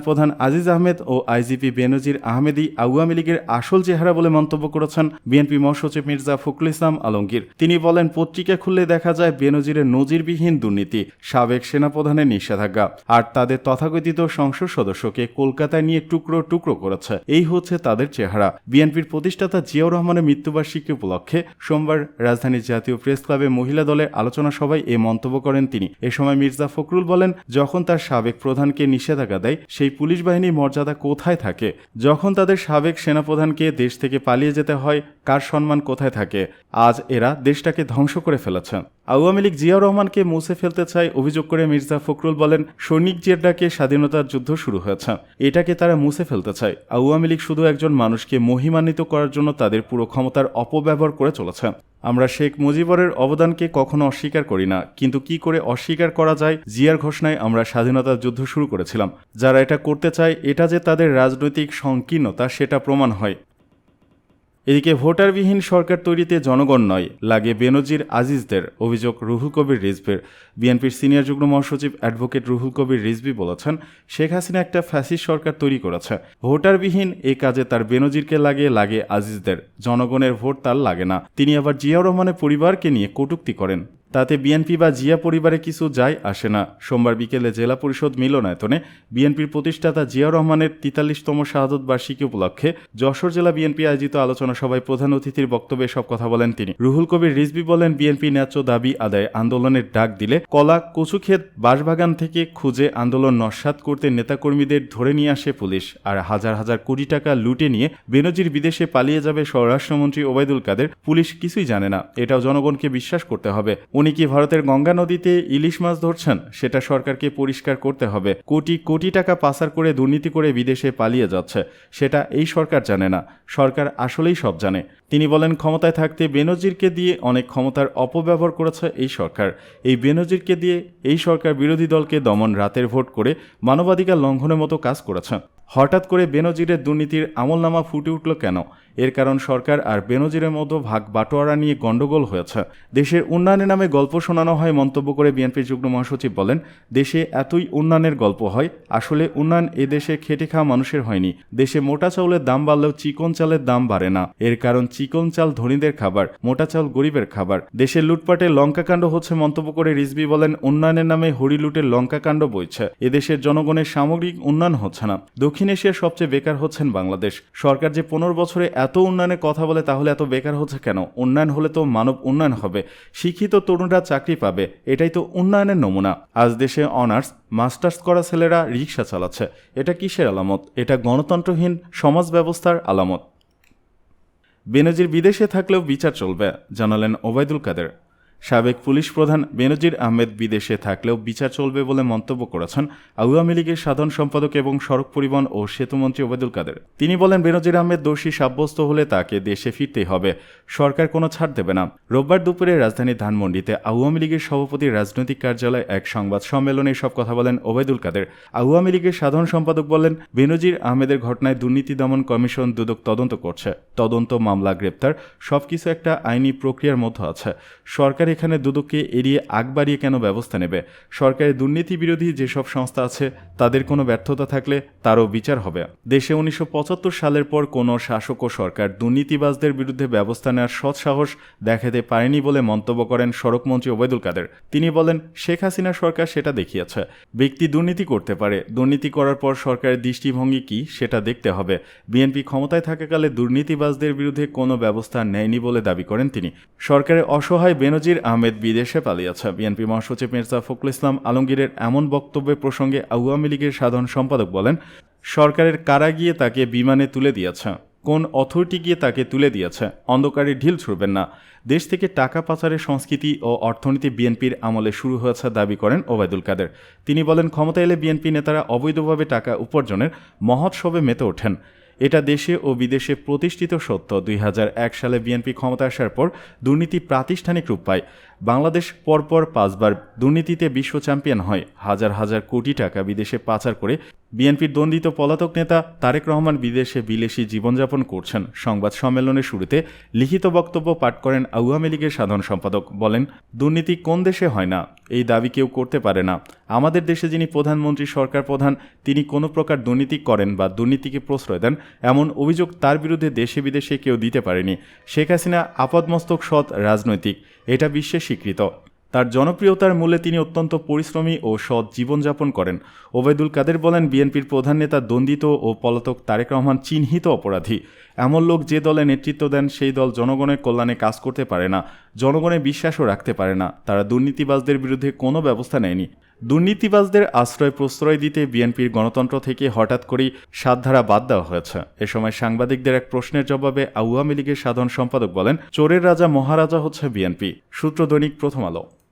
প্রধান আজিজ আহমেদ ও আইজিপি বেনজির আহমেদি আওয়ামী লীগের আসল চেহারা বলে মন্তব্য করেছেন বিএনপি মহাসচিব মির্জা ফখরুল ইসলাম আলমগীর। তিনি বলেন, পত্রিকা খুললে দেখা যায় বেনজিরের নজিরবিহীন দুর্নীতি, সাবেক সেনাপ্রধানের নিষেধাজ্ঞা, আর তাদের তথাকথিত সংসদ সদস্যকে কলকাতায় নিয়ে টুকরো টুকরো করেছে। এই হচ্ছে তাদের চেহারা। বিএনপির প্রতিষ্ঠাতা জিয়াউর রহমানের মৃত্যুবার্ষিকী উপলক্ষে সোমবার রাজধানীর জাতীয় প্রেস ক্লাবে মহিলা দলের আলোচনা সভায় এ মন্তব্য করেন তিনি। এ সময় মির্জা ফখরুল বলেন, যখন তার সাবেক প্রধানকে নিষেধাজ্ঞা দেয়, সেই পুলিশ বাহিনীর মর্যাদা কোথায় থাকে? যখন তাদের সাবেক সেনাপ্রধানকে দেশ থেকে পালিয়ে যেতে হয়, কার সম্মান কোথায় থাকে? আজ এরা দেশটাকে ধ্বংস করে ফেলেছে। আওয়ামী লীগ জিয়াউর রহমানকে মুছে ফেলতে চায় অভিযোগ করে মির্জা ফখরুল বলেন, সৈনিক জিয়ার ডাকে স্বাধীনতার যুদ্ধ শুরু হয়েছে। এটাকে তারা মুছে ফেলতে চায়। আওয়ামী লীগ শুধু একজন মানুষকে মহিমান্বিত করার জন্য তাদের পুরো ক্ষমতার অপব্যবহার করে চলেছে। আমরা শেখ মুজিবরের অবদানকে কখনো অস্বীকার করি না, কিন্তু কি করে অস্বীকার করা যায় জিয়ার ঘোষণায় আমরা স্বাধীনতার যুদ্ধ শুরু করেছিলাম। যারা এটা করতে চায়, এটা যে তাদের রাজনৈতিক সংকীর্ণতা, সেটা প্রমাণ হয়। এদিকে ভোটারবিহীন সরকার তৈরিতে জনগণ নয়, লাগে বেনজির আজিজদের, অভিযোগ রুহুল কবির রিজভির। বিএনপির সিনিয়র যুগ্ম মহাসচিব অ্যাডভোকেট রুহুল কবির রিজভি বলেছেন, শেখ হাসিনা একটা ফ্যাসিস সরকার তৈরি করেছে। ভোটারবিহীন এ কাজে তার বেনজিরকে লাগে লাগে আজিজদের। জনগণের ভোট তার লাগে না। তিনি আবার জিয়াউর রহমানের পরিবারকে নিয়ে কটুক্তি করেন। তাতে বিএনপি বা জিয়া পরিবারে কিছু যায় আসে না। সোমবার বিকেলে জেলা পরিষদ মিলনায়তনে বিএনপির প্রতিষ্ঠাতা জিয়া রহমানের তিতাল্লিশতম শাহাদত বার্ষিকী উপলক্ষে যশোর জেলা বিএনপি আয়োজিত আলোচনা সভায় প্রধান অতিথির বক্তব্যে সব কথা বলেন তিনি। রুহুল কবির রিজবি বলেন, বিএনপি ন্যায্য দাবি আদায় আন্দোলনের ডাক দিলে কলা, কচুক্ষেত বাসবাগান থেকে খুঁজে আন্দোলন নস্বাত করতে নেতাকর্মীদের ধরে নিয়ে আসে পুলিশ আর হাজার হাজার কোটি টাকা লুটে নিয়ে বেনজির বিদেশে পালিয়ে যাবে স্বরাষ্ট্রমন্ত্রী ওবায়দুল কাদের। পুলিশ কিছুই জানে না। এটাও জনগণকে বিশ্বাস করতে হবে। উনি কি ভারতের গঙ্গা নদীতে ইলিশ মাছ ধরছেন? সেটা সরকারকে পরিষ্কার করতে হবে। কোটি কোটি টাকা পাচার করে দুর্নীতি করে বিদেশে পালিয়ে যাচ্ছে। সেটা এই সরকার জানে না। সরকার আসলেই সব জানে। তিনি বলেন, ক্ষমতায় থাকতে বেনজিরকে দিয়ে অনেক ক্ষমতার অপব্যবহার করেছে এই সরকার। এই বেনজিরকে দিয়ে এই সরকার বিরোধী দলকে দমন, রাতের ভোট করে মানবাধিকার লঙ্ঘনের মতো কাজ করেছে। হঠাৎ করে বেনজিরের দুর্নীতির আমলনামা ফুটে উঠল কেন? এর কারণ সরকার আর বেনজিরের মতো ভাগ বাটোয়ারা নিয়ে গণ্ডগোল হয়েছে। দেশের উন্নয়নের নামে গল্প শোনানো হয় মন্তব্য করে বিএনপির যুগ্ম মহাসচিব বলেন, দেশে এতই উন্নয়নের গল্প হয়, আসলে উন্নয়ন এ দেশে খেটে খাওয়া মানুষের হয়নি। দেশে মোটা চাউলের দাম বাড়লেও চিকন চালের দাম বাড়ে না। এর কারণ চিকন চাল ধনীদের খাবার, মোটা চাল গরিবের খাবার। দেশের লুটপাটে লঙ্কাকাণ্ড হচ্ছে মন্তব্য করে রিজবি বলেন, উন্নয়নের নামে হরি লুটের লঙ্কাকাণ্ড বইছে। এদেশের জনগণের সামগ্রিক উন্নয়ন হচ্ছে না। দক্ষিণ এশিয়ার সবচেয়ে বেকার হচ্ছেন বাংলাদেশ। সরকার যে পনেরো বছরে এত উন্নয়নের কথা বলে তাহলে এত বেকার হচ্ছে কেন? উন্নয়ন হলে তো মানব উন্নয়ন হবে। শিক্ষিত তরুণরা চাকরি পাবে, এটাই তো উন্নয়নের নমুনা। আজ দেশে অনার্স, মাস্টার্স করা ছেলেরা রিক্সা চালাচ্ছে। এটা কিসের আলামত? এটা গণতন্ত্রহীন সমাজ ব্যবস্থার আলামত। বেনজির বিদেশে থাকলেও বিচার চলবে, জানালেন ওবায়দুল কাদের। সাবেক পুলিশ প্রধান বেনজির আহমেদ বিদেশে থাকলেও বিচার চলবে বলে মন্তব্য করেছেন আওয়ামী লীগের সাধারণ সম্পাদক এবং সড়ক পরিবহন ও সেতুমন্ত্রী ওবায়দুল কাদের। তিনি বলেন, বেনজির আহমেদ দোষী সাব্যস্ত হলে তাকে দেশে ফিরতেই হবে। সরকার কোনো ছাড় দেবে না। রোববার দুপুরে রাজধানীর ধানমন্ডিতে আওয়ামী লীগের সভাপতির রাজনৈতিক কার্যালয়ে এক সংবাদ সম্মেলনে সব কথা বলেন ওবায়দুল কাদের। আওয়ামী লীগের সাধারণ সম্পাদক বলেন, বেনজির আহমেদের ঘটনায় দুর্নীতি দমন কমিশন দুদক তদন্ত করছে। তদন্ত মামলা, গ্রেপ্তার, সবকিছু একটা আইনি প্রক্রিয়ার মধ্যে আছে। সরকার এখানে দুদককে এড়িয়ে আগ বাড়িয়ে কেন ব্যবস্থা নেবে? সরকারের দুর্নীতি বিরোধী যেসব সংস্থা আছে তাদের কোনো ব্যর্থতা থাকলে তারও বিচার হবে। দেশে উনিশশো পঁচাত্তর সালের পর কোনো শাসক ও সরকার দুর্নীতিবাজদের বিরুদ্ধে ব্যবস্থা নেওয়ার সৎ সাহস দেখাতে পারেনি বলে মন্তব্য করেন সড়কমন্ত্রী ওবায়দুল কাদের। তিনি বলেন, শেখ হাসিনা সরকার সেটা দেখিয়েছে। ব্যক্তি দুর্নীতি করতে পারে। দুর্নীতি করার পর সরকারের দৃষ্টিভঙ্গি কি সেটা দেখতে হবে। বিএনপি ক্ষমতায় থাকাকালে দুর্নীতিবাজদের বিরুদ্ধে কোনো ব্যবস্থা নেয়নি বলে দাবি করেন তিনি। সরকারের অসহায় বেনজির আহমেদ বিদেশে পালিয়েছে। বিএনপি মহাসচিব মির্জা ফখরুল ইসলাম আলমগীরের এমন বক্তব্যের প্রসঙ্গে আওয়ামী লীগের সাধারণ সম্পাদক বলেন, সরকারের কারা গিয়ে তাকে বিমানে তুলে দিয়েছে? কোন অথরিটি গিয়ে তাকে তুলে দিয়েছে? অন্ধকারে ঢিল ছুড়বেন না। দেশ থেকে টাকা পাচারের সংস্কৃতি ও অর্থনীতি বিএনপির আমলে শুরু হয়েছে দাবি করেন ওবায়দুল কাদের। তিনি বলেন ক্ষমতা এলে বিএনপি নেতারা অবৈধভাবে টাকা উপার্জনের মহোৎসবে মেতে ওঠেন। এটা দেশে ও বিদেশে প্রতিষ্ঠিত সত্য। দুই হাজার এক সালে বিএনপি ক্ষমতা আসার পর দুর্নীতি প্রাতিষ্ঠানিক রূপ পায়। বাংলাদেশ পরপর পাঁচবার দুর্নীতিতে বিশ্ব চ্যাম্পিয়ন হয়। হাজার হাজার কোটি টাকা বিদেশে পাচার করে বিএনপির দ্বন্দ্বিত পলাতক নেতা তারেক রহমান বিদেশে বিলেসী জীবনযাপন করছেন। সংবাদ সম্মেলনের শুরুতে লিখিত বক্তব্য পাঠ করেন আওয়ামী লীগের সাধারণ সম্পাদক। বলেন, দুর্নীতি কোন দেশে হয় না? এই দাবি কেউ করতে পারে না। আমাদের দেশে যিনি প্রধানমন্ত্রী, সরকার প্রধান, তিনি কোনো প্রকার দুর্নীতি করেন বা দুর্নীতিকে প্রশ্রয় দেন, এমন অভিযোগ তার বিরুদ্ধে দেশে বিদেশে কেউ দিতে পারেনি। শেখ হাসিনা আপদমস্তক সৎ রাজনৈতিক। এটা বিশ্বে স্বীকৃত। তার জনপ্রিয়তার মূলে তিনি অত্যন্ত পরিশ্রমী ও সৎ জীবনযাপন করেন। ওবায়দুল কাদের বলেন, বিএনপির প্রধান নেতা দ্বন্দ্বিত ও পলাতক তারেক রহমান চিহ্নিত অপরাধী। এমন লোক যে দলে নেতৃত্ব দেন, সেই দল জনগণের কল্যাণে কাজ করতে পারে না জনগণের বিশ্বাসও রাখতে পারে না। তারা দুর্নীতিবাজদের বিরুদ্ধে কোনো ব্যবস্থা নেয়নি। দুর্নীতিবাজদের আশ্রয় প্রশ্রয় দিতে বিএনপির গণতন্ত্র থেকে হঠাৎ করেই সাতধারা বাদ দেওয়া হয়েছে। এ সময় সাংবাদিকদের এক প্রশ্নের জবাবে আওয়ামী লীগের সাধারণ সম্পাদক বলেন, চোরের রাজা মহারাজা হচ্ছে বিএনপি। সূত্র দৈনিক প্রথম আলো।